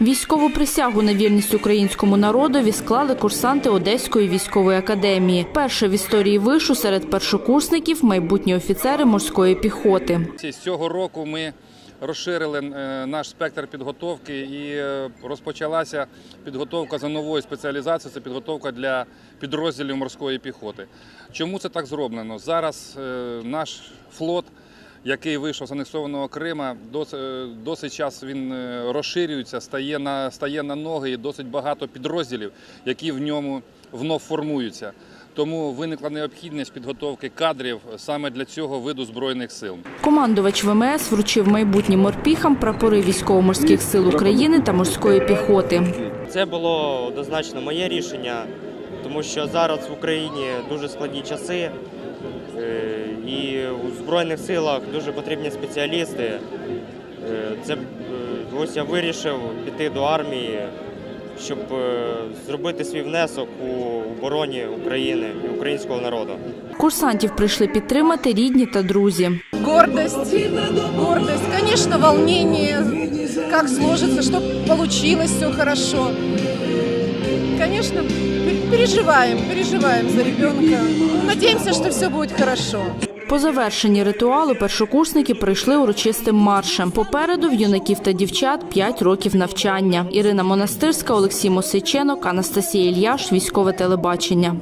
Військову присягу на вірність українському народові склали курсанти Одеської військової академії. Перше в історії вишу серед першокурсників майбутні офіцери морської піхоти. З цього року ми розширили е, наш спектр підготовки і е, розпочалася підготовка за новою спеціалізацією. Це підготовка для підрозділів морської піхоти. Чому це так зроблено? Зараз е, наш флот, який вийшов з анексованого Крима, досить, досить час він е, розширюється, стає на, стає на ноги і досить багато підрозділів, які в ньому внов формуються. Тому виникла необхідність підготовки кадрів саме для цього виду збройних сил. Командувач ВМС вручив майбутнім морпіхам прапори військово-морських сил України та морської піхоти. Це було однозначно моє рішення, тому що зараз в Україні дуже складні часи, і у Збройних силах дуже потрібні спеціалісти. Е, Це е, ось я вирішив піти до армії, щоб е, зробити свій внесок у обороні України і українського народу. Курсантів прийшли підтримати рідні та друзі. Гордость, гордость, конечно, волнение, как сложится, что получилось все хорошо. Конечно, пер- переживаем, переживаем за ребенка. Надеемся, что все будет хорошо. По завершенні ритуалу першокурсники прийшли урочистим маршем. Попереду в юнаків та дівчат 5 років навчання. Ірина Монастирська, Олексій Мосиченок, Анастасія Ільяш, військове телебачення.